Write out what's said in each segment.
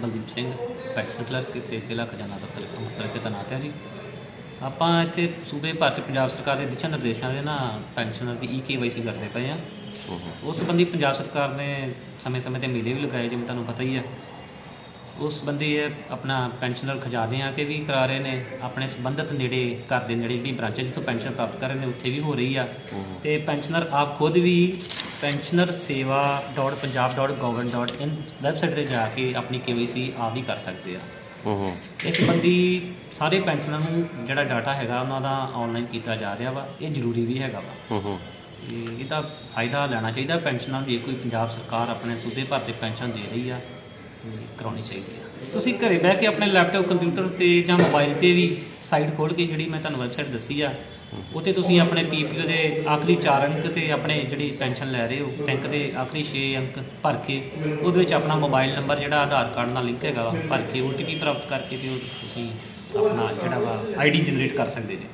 Kuldeep Singh pension clerk ਤੇ ਜ਼ਿਲ੍ਹਾ ਖਜ਼ਾਨਾ ਦਫ਼ਤਰ ਅੰਮ੍ਰਿਤਸਰ ਕੇ ਤੈਨਾਤ ਹੈ ਜੀ। ਆਪਾਂ ਇੱਥੇ ਸੂਬੇ ਭਰ ਚ ਪੰਜਾਬ ਸਰਕਾਰ ਦੇ ਦਿਸ਼ਾ ਨਿਰਦੇਸ਼ਾਂ ਦੇ ਨਾ ਪੈਨਸ਼ਨਰ ਦੀ ਈ ਕੇਵਾਈਸੀ ਕਰਦੇ ਪਏ ਆ ਉਸ ਸੰਬੰਧੀ ਪੰਜਾਬ ਸਰਕਾਰ ਨੇ ਸਮੇਂ-ਸਮੇਂ ਤੇ ਮੇਲੇ ਵੀ ਲਗਾਏ ਜਿਵੇਂ ਤੁਹਾਨੂੰ ਪਤਾ ਹੀ ਹੈ। ਉਸ ਸੰਬੰਧੀ ਆਪਣਾ ਪੈਨਸ਼ਨਰ ਖਜ਼ਾਨੇ ਆ ਕੇ ਵੀ ਕਰਾ ਰਹੇ ਨੇ। ਆਪਣੇ ਸੰਬੰਧਿਤ ਨੇੜੇ ਘਰ ਦੇ ਨੇੜੇ ਜਿਹੜੀ ਬ੍ਰਾਂਚ ਜਿੱਥੋਂ ਪੈਨਸ਼ਨ ਪ੍ਰਾਪਤ ਕਰ ਰਹੇ ਨੇ ਉੱਥੇ ਵੀ ਹੋ ਰਹੀ ਆ। ਤੇ ਪੈਨਸ਼ਨਰ ਆਪ ਖੁਦ ਵੀ pensionerseva.punjab.gov.in ਵੈਬਸਾਈਟ ਤੇ ਜਾ ਕੇ ਆਪਣੀ ਕੇਵਾਈਸੀ ਆਪ ਵੀ ਕਰ ਸਕਦੇ ਆ। ਹੂੰ ਹੂੰ। ਇਸ ਸੰਬੰਧੀ ਸਾਰੇ ਪੈਨਸ਼ਨਰਾਂ ਨੂੰ ਜਿਹੜਾ ਡਾਟਾ ਹੈਗਾ ਉਹਨਾਂ ਦਾ ਆਨਲਾਈਨ ਕੀਤਾ ਜਾ ਰਿਹਾ ਵਾ ਇਹ ਜ਼ਰੂਰੀ ਵੀ ਹੈਗਾ ਵਾ। ਹੂੰ ਹੂੰ। ਤੇ ਇਹਦਾ ਫਾਇਦਾ ਲੈਣਾ ਚਾਹੀਦਾ ਪੈਨਸ਼ਨਾਂ ਨੂੰ ਜੇ ਕੋਈ ਪੰਜਾਬ ਸਰਕਾਰ ਆਪਣੇ ਸੂਬੇ ਭਰ ਤੇ ਪੈਨਸ਼ਨ ਦੇ ਰਹੀ ਆ ਤੇ ਕਰਾਉਣੀ ਚਾਹੀਦੀ ਆ। ਤੁਸੀਂ ਘਰੇ ਬਹਿ ਕੇ ਆਪਣੇ ਲੈਪਟਾਪ ਕੰਪਿਊਟਰ ਤੇ ਜਾਂ ਮੋਬਾਈਲ ਤੇ ਵੀ ਸਾਈਟ ਖੋਲ ਕੇ ਜਿਹੜੀ ਮੈਂ ਤੁਹਾਨੂੰ ਵੈਬਸਾਈਟ ਦੱਸੀ ਆ ਉੱਥੇ ਤੁਸੀਂ ਆਪਣੇ ਪੀਪੀਓ ਦੇ ਆਖਰੀ 4 ਅੰਕ ਤੇ ਆਪਣੇ ਜਿਹੜੀ ਪੈਨਸ਼ਨ ਲੈ ਰਹੇ ਹੋ ਬੈਂਕ ਦੇ ਆਖਰੀ 6 ਅੰਕ ਭਰ ਕੇ ਉਹਦੇ ਵਿੱਚ ਆਪਣਾ ਮੋਬਾਈਲ ਨੰਬਰ ਜਿਹੜਾ ਆਧਾਰ ਕਾਰਡ ਨਾਲ ਲਿੰਕ ਹੈਗਾ ਭਰ ਕੇ OTP ਪ੍ਰਾਪਤ ਕਰਕੇ ਤੇ ਉਹ ਤੁਸੀਂ ਆਪਣਾ ਜਿਹੜਾ ਵਾ ਆਈਡੀ ਜਨਰੇਟ ਕਰ ਸਕਦੇ ਜੀ।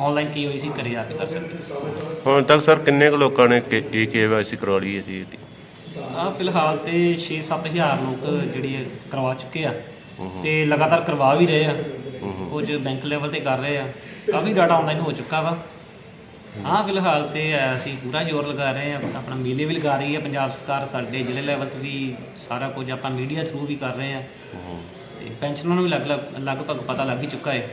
ਆਨਲਾਈਨ ਕੀ ਹੋਈ ਸੀ ਘਰੇ ਆ ਕੇ ਕਰ ਸਕਦੇ ਹੁਣ ਤੱਕ ਸਰ ਕਿੰਨੇ ਕੁ ਲੋਕਾਂ ਨੇ ਇਹ ਕੇਵਾਈਸੀ ਕਰਵਾ ਲਈ ਹੈ ਜੀ ਆ ਫਿਲਹਾਲ ਤੇ 6-7000 ਲੋਕ ਜਿਹੜੇ ਕਰਵਾ ਚੁੱਕੇ ਆ ਤੇ ਲਗਾਤਾਰ ਕਰਵਾ ਵੀ ਰਹੇ ਆ। ਕੁਝ ਬੈਂਕ ਲੈਵਲ ਤੇ ਕਰ ਰਹੇ ਆ ਕਾਫੀ ਡਾਟਾ ਆਨਲਾਈਨ ਹੋ ਚੁੱਕਾ ਵਾ। ਹਾਂ ਫਿਲਹਾਲ ਤੇ ਅਸੀਂ ਪੂਰਾ ਜ਼ੋਰ ਲਗਾ ਰਹੇ ਆ ਆਪਣਾ ਮੇਲੇ ਵੀ ਲਗਾ ਰਹੀ ਹੈ ਪੰਜਾਬ ਸਰਕਾਰ ਸਾਡੇ ਜ਼ਿਲ੍ਹੇ ਲੈਵਲ ਤੇ ਵੀ ਸਾਰਾ ਕੁਝ ਆਪਾਂ ਮੀਡੀਆ ਥਰੂ ਵੀ ਕਰ ਰਹੇ ਆ। ਤੇ ਪੈਨਸ਼ਨਾਂ ਨੂੰ ਵੀ ਲਗ ਲਗਭਗ ਪਤਾ ਲੱਗ ਹੀ ਚੁੱਕਾ ਹੈ